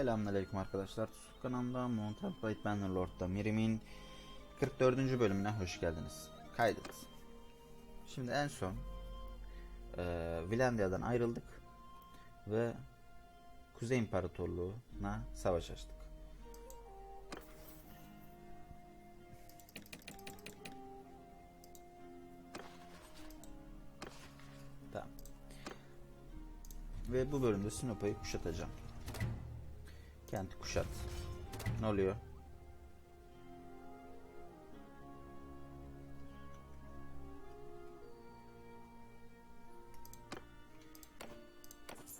Selamünaleyküm arkadaşlar. Tusuk kanalında Mountain Blade Bannerlord'da Mirim'in 44. bölümüne hoş geldiniz. Kaydet. Şimdi en son eee Vilandia'dan ayrıldık ve Kuzey İmparatorluğu'na savaş açtık. Tamam. Ve bu bölümde Sinopa'yı kuşatacağım. Kenti kuşat. Ne oluyor?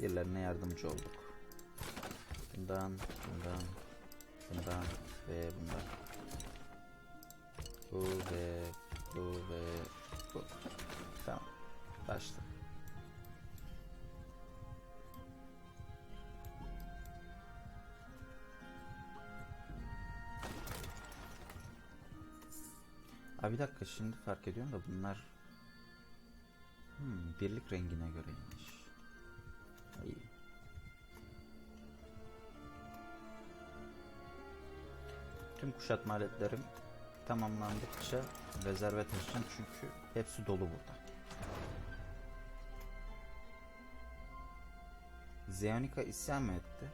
Birilerine yardımcı olduk. Bundan, bundan, bundan ve bundan. Bu ve bu ve bu. Tamam. Başla. Abi bir dakika şimdi fark ediyorum da bunlar hmm, birlik rengine göreymiş. İyi. Tüm kuşatma aletlerim tamamlandıkça rezerve taşıyacağım çünkü hepsi dolu burada. Zeonika isyan mı etti?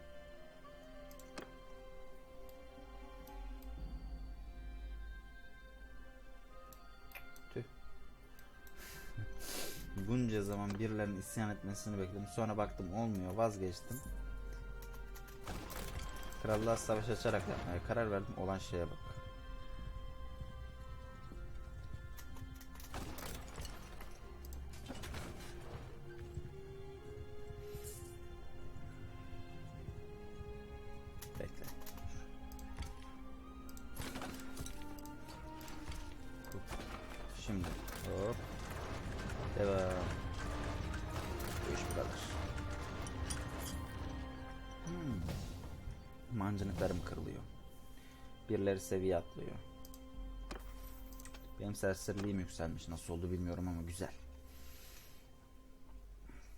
Bunca zaman birilerinin isyan etmesini bekledim. Sonra baktım olmuyor vazgeçtim. Krallığa savaş açarak yapmaya karar verdim. Olan şeye bak. Birileri seviye atlıyor. Benim serseriliğim yükselmiş. Nasıl oldu bilmiyorum ama güzel.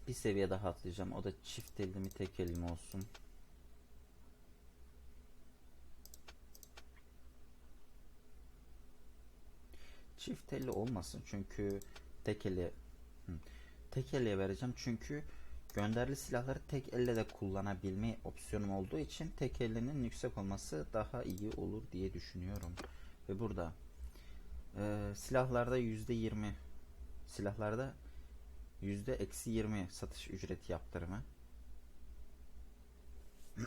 Bir seviye daha atlayacağım. O da çift elli mi tek elli mi olsun. Çift elli olmasın çünkü tek eli tek elle vereceğim çünkü gönderili silahları tek elle de kullanabilme opsiyonum olduğu için tek ellinin yüksek olması daha iyi olur diye düşünüyorum. Ve burada e, silahlarda yüzde yirmi silahlarda yüzde eksi yirmi satış ücreti yaptırımı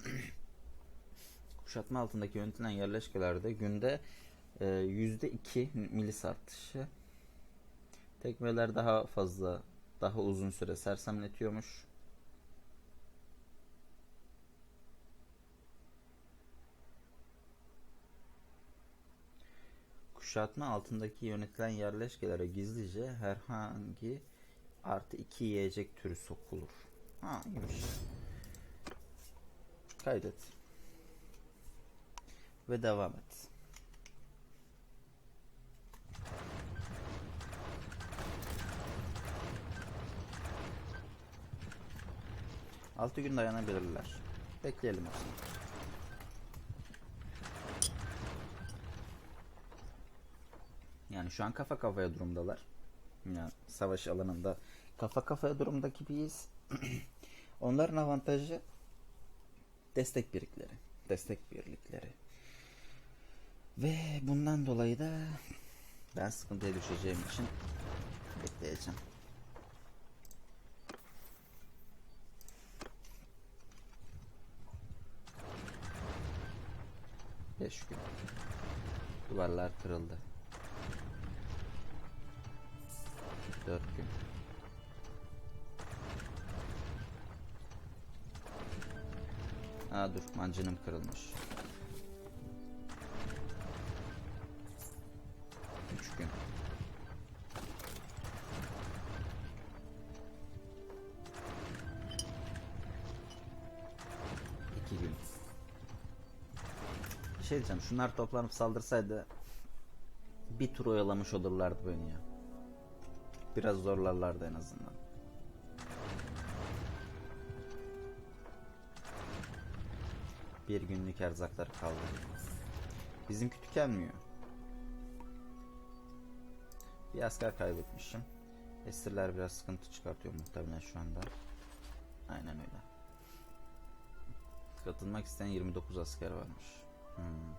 kuşatma altındaki yönetilen yerleşkelerde günde e, yüzde iki milis artışı Tekmeler daha fazla, daha uzun süre sersemletiyormuş. Kuşatma altındaki yönetilen yerleşkelere gizlice herhangi artı iki yiyecek türü sokulur. Ha iyiymiş. Kaydet. Ve devam et. Altı gün dayanabilirler. Bekleyelim o Yani şu an kafa kafaya durumdalar. Yani savaş alanında kafa kafaya durumdaki biz. Onların avantajı destek birlikleri. Destek birlikleri. Ve bundan dolayı da ben sıkıntıya düşeceğim için bekleyeceğim. Beş gün. Duvarlar kırıldı. Dört gün. Aa dur mancınım kırılmış. Üç gün. İki gün. Şey diyeceğim. Şunlar toplanıp saldırsaydı bir tur oyalamış olurlardı beni ya. Biraz zorlarlardı en azından. Bir günlük erzakları kaldı. Bizimki tükenmiyor. Bir asker kaybetmişim. Esirler biraz sıkıntı çıkartıyor muhtemelen şu anda. Aynen öyle. Katılmak isteyen 29 asker varmış. Hmm.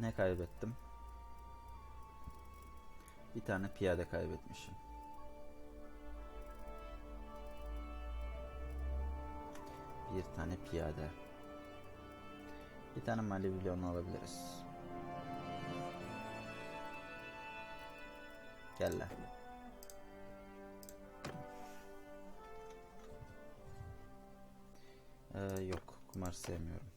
Ne kaybettim? Bir tane piyade kaybetmişim. Bir tane piyade. Bir tane Malivilyon alabiliriz. Gel lan. Ee, yok kumar sevmiyorum.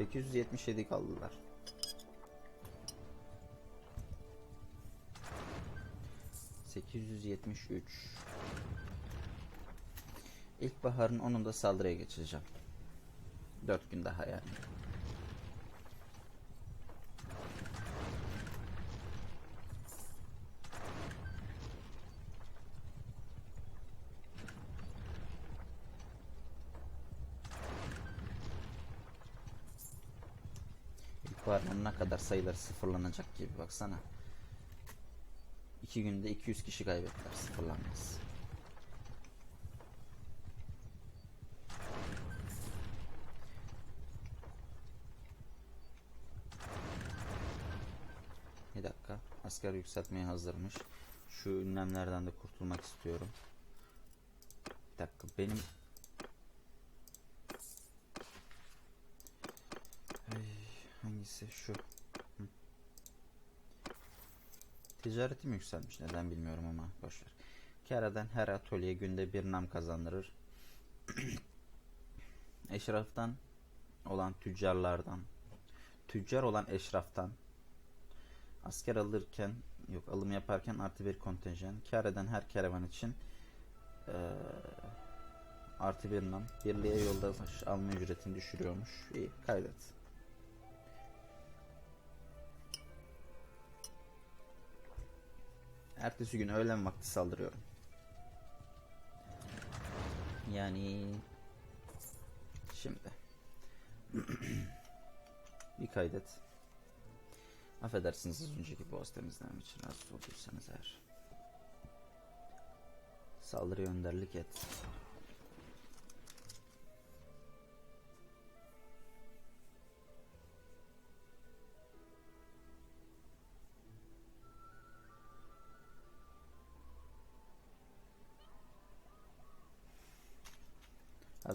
...877 kaldılar. ...873... İlkbaharın 10'unda saldırıya geçeceğim. 4 gün daha yani. İlkbaharın ne kadar sayıları sıfırlanacak gibi baksana. 2 günde 200 kişi kaybettiler sıfırlanmaz. Bir dakika. Asker yükseltmeye hazırmış. Şu ünlemlerden de kurtulmak istiyorum. Bir dakika. Benim Ay, hangisi şu? Ticaretim yükselmiş. Neden bilmiyorum ama boşver. Karadan her atölye günde bir nam kazandırır. Eşraftan olan tüccarlardan tüccar olan eşraftan asker alırken yok alım yaparken artı bir kontenjan kar eden her kervan için eee, artı bir nam birliğe yoldaş alma ücretini düşürüyormuş iyi kaydet ertesi gün öğlen vakti saldırıyorum yani şimdi bir kaydet Affedersiniz az önceki boğaz temizlemem için rahatsız olduysanız eğer. Saldırıya önderlik et.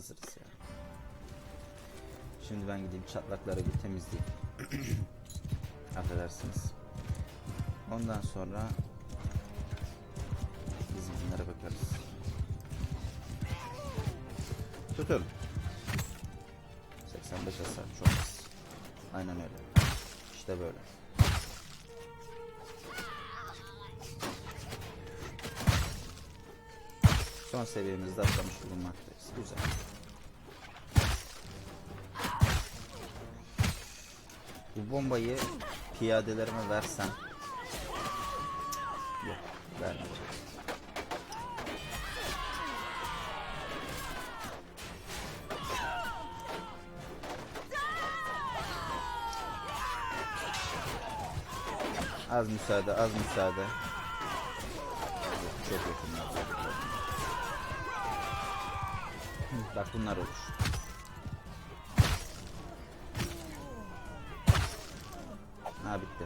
Hazırız ya. Şimdi ben gideyim çatlakları bir temizleyeyim. Affedersiniz. Ondan sonra bizimkilere bakarız. Tutun. 85 hasar çok az. Aynen öyle. İşte böyle. Son seviyemizde atlamış bulunmaktayız. Güzel. Bu bombayı piyadelerime versem yok vermeyeceğim. Az müsaade, az müsaade. Çok yakınlar. Bak bunlar olur. Ha bitti.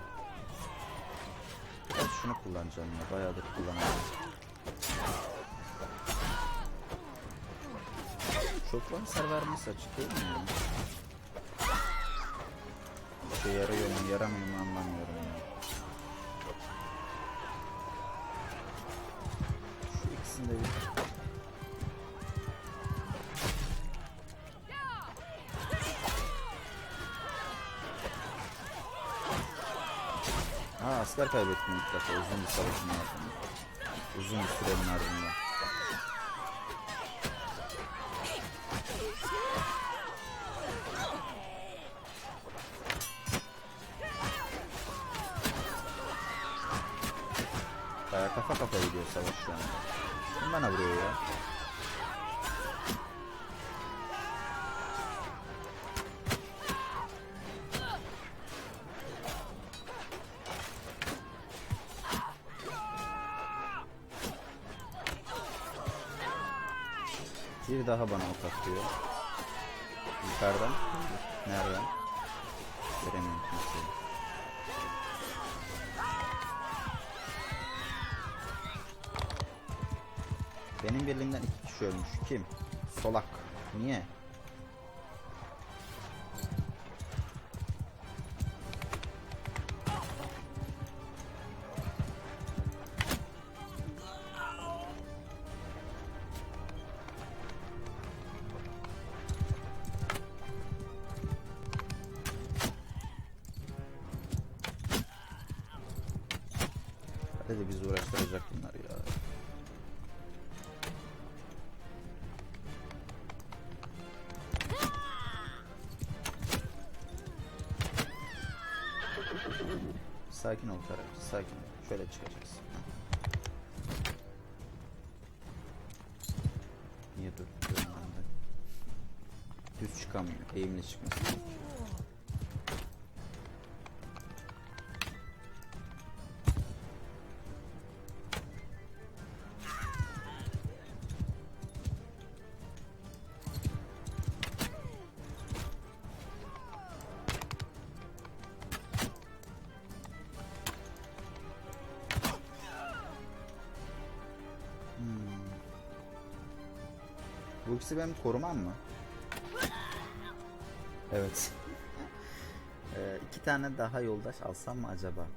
Ben şunu kullanacağım ya. Bayağıdır kullanamadım. Çok lanser vermesi açık değil mi? ya? İşe yarıyor mu yaramıyor mu anlamıyorum ya. Şu ikisini de bir... Savaşlar kaybettim mutlaka uzun bir savaşın ardından. Uzun bir sürenin ardından. Baya kafa kafa gidiyor savaş şu an. Kim bana vuruyor ya? Daha bana ok atıyor. Yukarıdan. Nereden? Göremiyorum kimseyi. Benim birliğimden iki kişi ölmüş. Kim? Solak. Niye? Hadi bizi uğraştıracak bunlar ya. Sakin ol Karaca, sakin ol. Şöyle çıkacağız. Niye dur? de. Düz çıkamıyor. Eğimli çıkması Bu ikisi benim korumam mı? Evet. ee, iki tane daha yoldaş alsam mı acaba?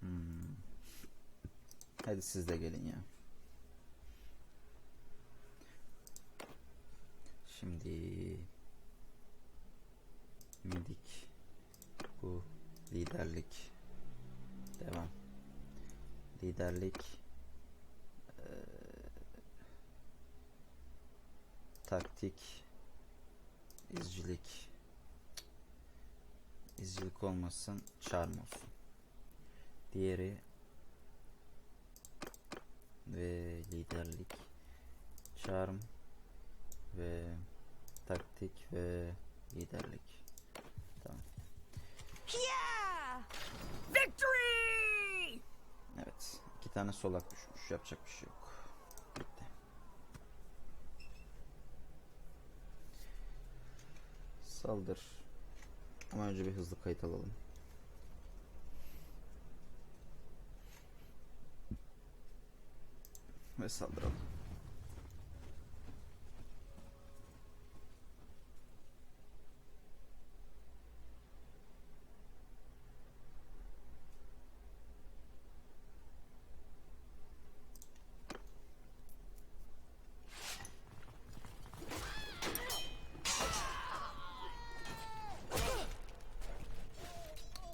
Hmm. Hadi siz de gelin ya. Şimdi Midik bu liderlik devam liderlik eee, taktik izcilik izcilik olmasın charm olsun diğeri ve liderlik charm ve taktik ve liderlik. Tamam. Yeah! Victory! Evet. iki tane solak düşmüş. Yapacak bir şey yok. Bitti. Saldır. Ama önce bir hızlı kayıt alalım. Ve saldıralım.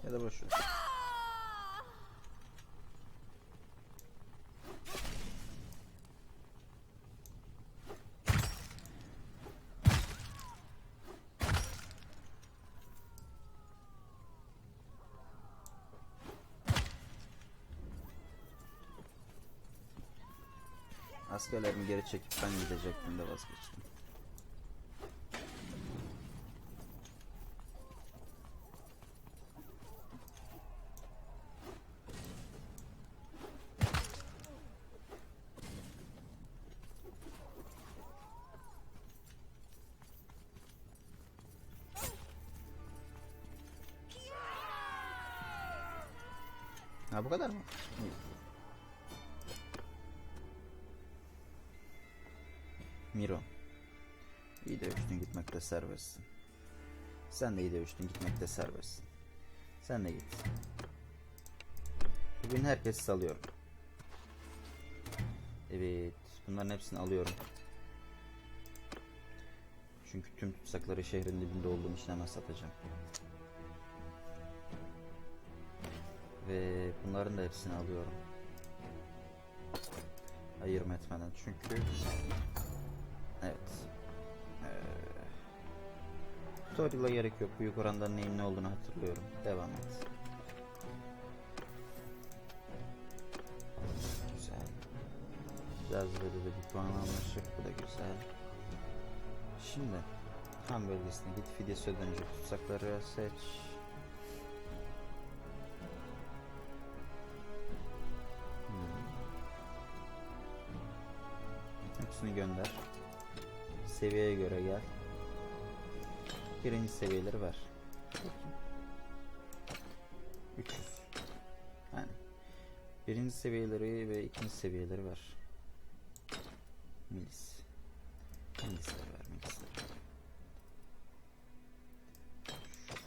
Ya da boş ver. Askerlerimi geri çekip ben gidecektim de vazgeçtim. Ha bu kadar mı? Miro. İyi de üstün gitmekte serbestsin. Sen de iyi de üstün gitmekte serbestsin. Sen de git. Bugün herkesi salıyorum. Evet. Bunların hepsini alıyorum. Çünkü tüm tutsakları şehrin dibinde olduğum için hemen satacağım. Ve bunların da hepsini alıyorum. ayırma etmeden çünkü evet. Ee, tutorial'a gerek yok. Büyük oranda neyin ne olduğunu hatırlıyorum. Devam et. Güzel. Cazibede de bir puan almıştık. Bu da güzel. Şimdi ham bölgesine git fidye dönecek tutsakları seç. Hepsini gönder. Seviyeye göre gel. Birinci seviyeleri ver. 300. Yani. Birinci seviyeleri ve ikinci seviyeleri ver. Milis. Milisleri ver milisleri.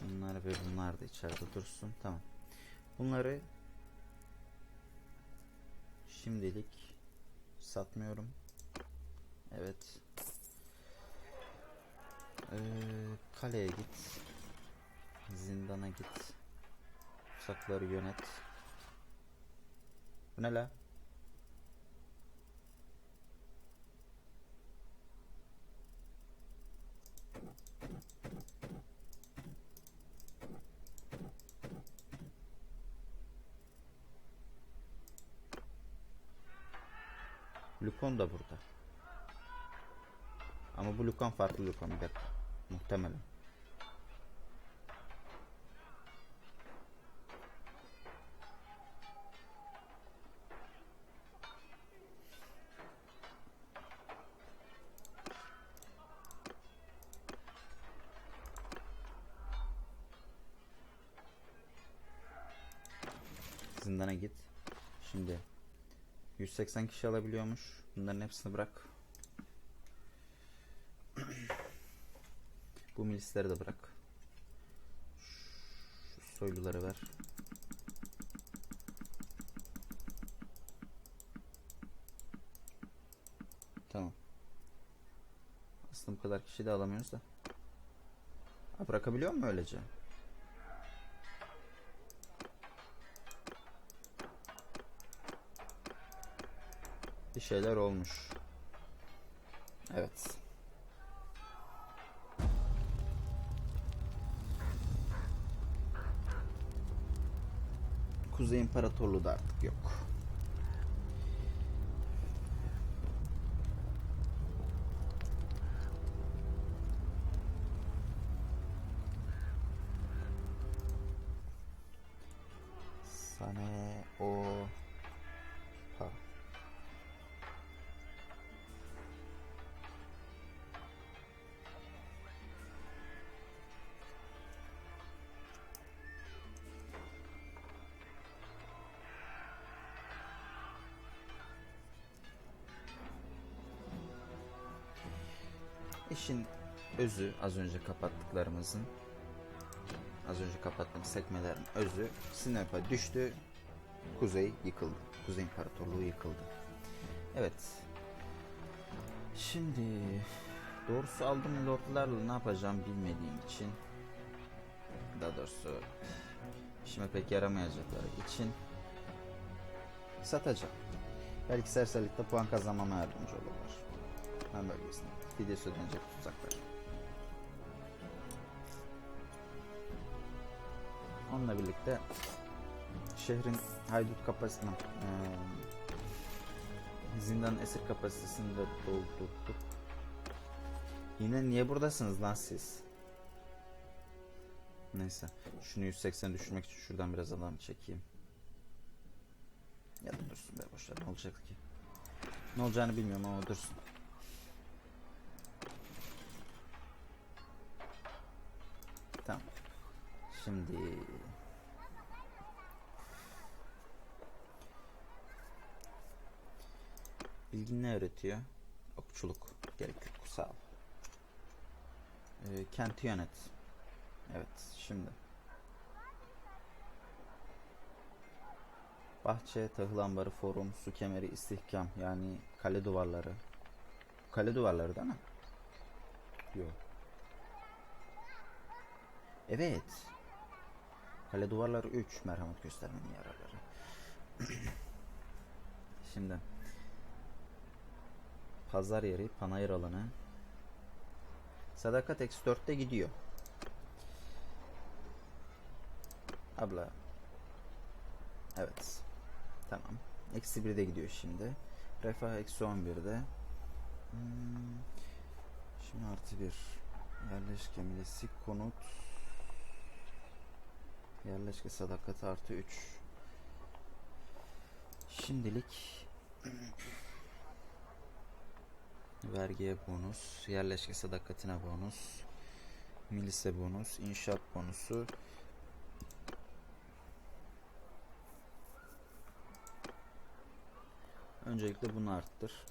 Bunlar ve bunlar da içeride dursun. Tamam. Bunları şimdilik satmıyorum. Evet. Ee, kaleye git. Zindana git. Sakları yönet. Bu ne la? Lukon da burada. Ama bu Lukan farklı Lukan bir dakika. Muhtemelen. Zindana git. Şimdi 180 kişi alabiliyormuş. Bunların hepsini bırak. Bu milisleri de bırak. Şu soyluları ver. Tamam. Aslında bu kadar kişi de alamıyoruz da. Ha, bırakabiliyor mu öylece? Bir şeyler olmuş. Evet. Kuzey İmparatorluğu da artık yok. Sane o İşin özü az önce kapattıklarımızın az önce kapattığım sekmelerin özü Sinop'a düştü. Kuzey yıkıldı. Kuzey İmparatorluğu yıkıldı. Evet. Şimdi doğrusu aldım lordlarla ne yapacağım bilmediğim için daha doğrusu işime pek yaramayacakları için satacağım. Belki serserlikte puan kazanmama yardımcı olurlar. Ben bölgesine. Fidyesi ödenecek tutsaklar. Onunla birlikte şehrin haydut kapasitesini eee zindan esir kapasitesini de doldurduk. Yine niye buradasınız lan siz? Neyse. Şunu 180 düşürmek için şuradan biraz adam çekeyim. Ya da dursun be boşver ne olacak ki? Ne olacağını bilmiyorum ama dursun. Tamam. Şimdi Bilgin ne öğretiyor? Okçuluk. Gerek yok. Sağ ol. Ee, kenti yönet. Evet. Şimdi. Bahçe, tahıl ambarı, forum, su kemeri, istihkam. Yani kale duvarları. Kale duvarları değil mi? Yok. Evet. Kale duvarları 3 merhamet göstermenin yararları. Şimdi Pazar yeri, panayır alanı. Sadakat eksi 4'te gidiyor. Abla. Evet. Tamam. Eksi 1'de gidiyor şimdi. Refah eksi 11'de. Hmm. Şimdi artı 1. Yerleşke milesi konut. Yerleşke sadakati artı 3. Şimdilik vergiye bonus, yerleşke sadakatine bonus, milise bonus, inşaat bonusu. Öncelikle bunu arttır.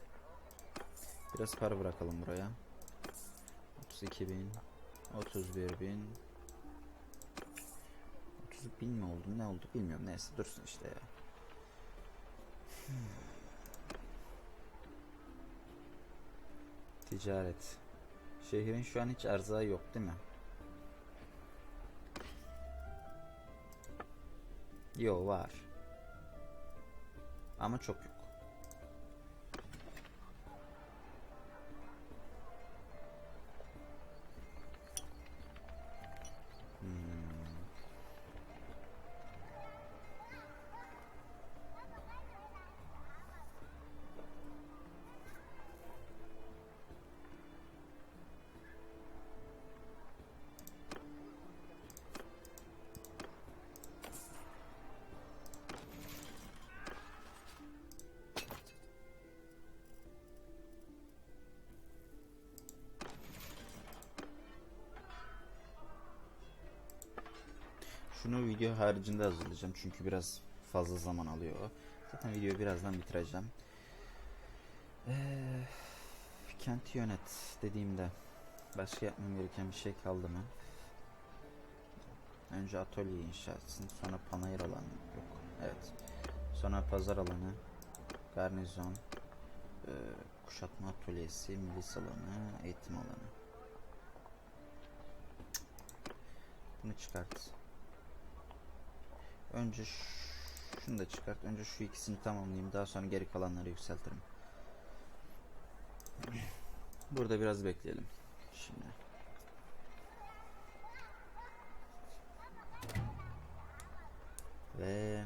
Biraz para bırakalım buraya. 32 bin, 31 bin, 30 bin mi oldu ne oldu bilmiyorum neyse dursun işte ya. Ticaret. Şehrin şu an hiç erzağı yok değil mi? Yo var. Ama çok yok. Şunu video haricinde hazırlayacağım çünkü biraz fazla zaman alıyor. Zaten videoyu birazdan bitireceğim. Ee, kenti yönet dediğimde başka yapmam gereken bir şey kaldı mı? Önce atölye inşa sonra panayır alanı yok. Evet. Sonra pazar alanı, garnizon, e, kuşatma atölyesi, milis alanı, eğitim alanı. Bunu çıkart. Önce şunu da çıkart. Önce şu ikisini tamamlayayım. Daha sonra geri kalanları yükseltirim. Burada biraz bekleyelim. Şimdi. Ve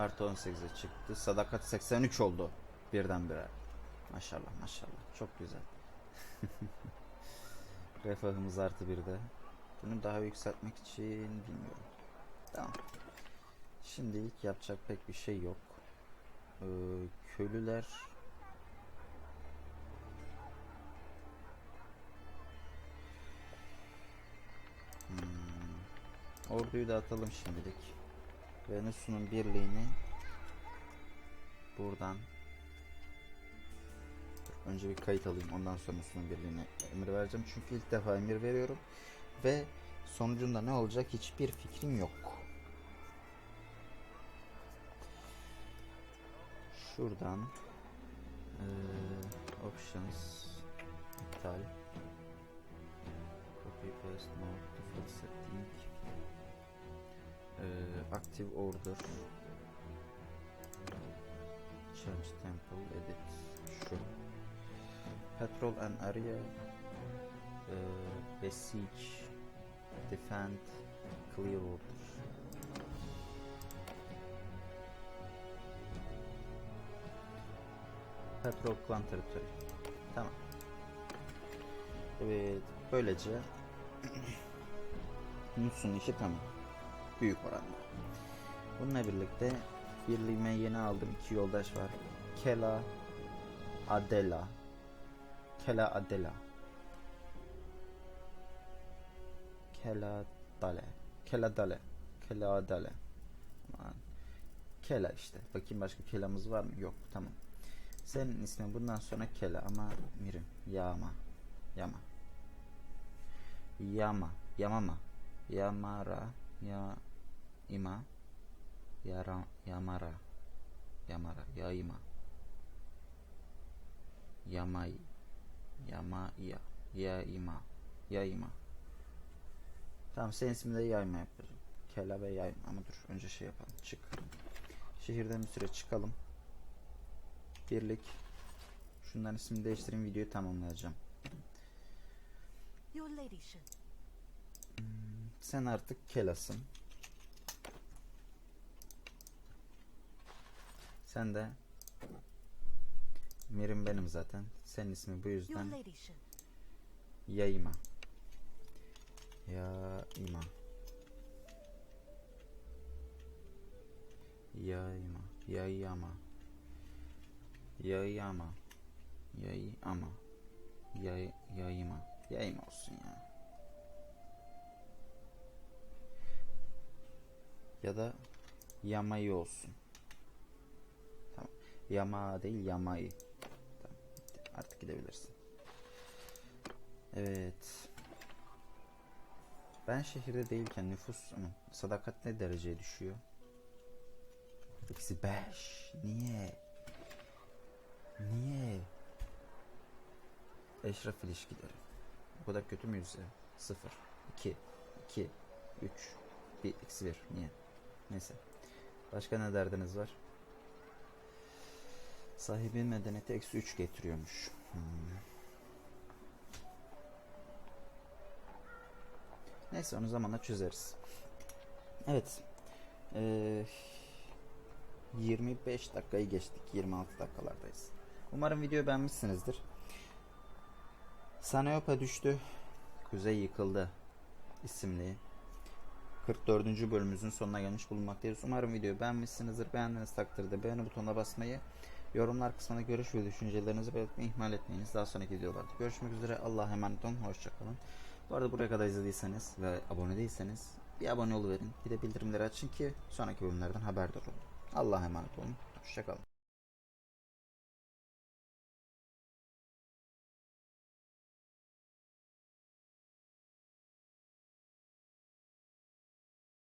Artı 18'e çıktı. Sadakat 83 oldu birdenbire. Maşallah maşallah. Çok güzel. Refahımız artı bir de. Bunu daha yükseltmek için bilmiyorum. Tamam. Şimdilik yapacak pek bir şey yok. Ee, köylüler Hmm. Orduyu da atalım şimdilik. Venüs'ün birliğini buradan önce bir kayıt alayım ondan sonra Venüs'ün birliğine emir vereceğim. Çünkü ilk defa emir veriyorum ve sonucunda ne olacak hiçbir fikrim yok. Şuradan eee, options iptal. Copy paste mode default setting eee, active order. Change temple edit. Şu. Patrol and area. Eee, besiege. Defend. Clear order. Petrol Clan Territory. Tamam. Evet, böylece Nus'un işi tamam. Büyük oranda. Bununla birlikte birliğime yeni aldım iki yoldaş var. Kela Adela. Kela Adela. Kela Dale. Kela Dale. Kela. Aman. Kela işte. Bakayım başka kelamız var mı? Yok. Tamam. Senin ismin bundan sonra Kela ama Mirim. Yama. Yama. Yama. Yamama. Yamara. Ya ima. Yara. Yamara. Yamara. Yaima. Yamay. Yama ya. Yaima. Yaima. Tamam senin ismini de yayma yapacağım. Kela ve yayma ama dur önce şey yapalım. Çık. Şehirden bir süre çıkalım. Birlik. Şundan ismini değiştireyim videoyu tamamlayacağım. Sen artık Kelas'ın. Sen de Mirim benim zaten. Senin ismi bu yüzden ladyship. Yayma. Yayma. Yayma. Yayama. Yayama. Yayama. Yay yayma. Yayma olsun ya. Ya da yamayı olsun. Yama değil bitti. Artık gidebilirsin. Evet. Ben şehirde değilken nüfus sadakat ne dereceye düşüyor? Eksi 5. Niye? Niye? Eşraf ilişkileri. O kadar kötü müyüz ya? 0, 2, 2, 3, 1, eksi 1. Niye? Neyse. Başka ne derdiniz var? Sahibin medeniyeti eksi 3 getiriyormuş. Hmm. Neyse onu zamanla çözeriz. Evet. Ee, 25 dakikayı geçtik. 26 dakikalardayız. Umarım videoyu beğenmişsinizdir. Sanayopa düştü. Kuzey yıkıldı. isimli 44. bölümümüzün sonuna gelmiş bulunmaktayız. Umarım videoyu beğenmişsinizdir. Beğendiğiniz takdirde beğeni butonuna basmayı, yorumlar kısmına görüş ve düşüncelerinizi belirtmeyi ihmal etmeyiniz. Daha sonraki videolarda görüşmek üzere. Allah'a emanet olun. Hoşçakalın. Bu arada buraya kadar izlediyseniz ve abone değilseniz bir abone verin. Bir de bildirimleri açın ki sonraki bölümlerden haberdar olun. Allah'a emanet olun. Hoşçakalın.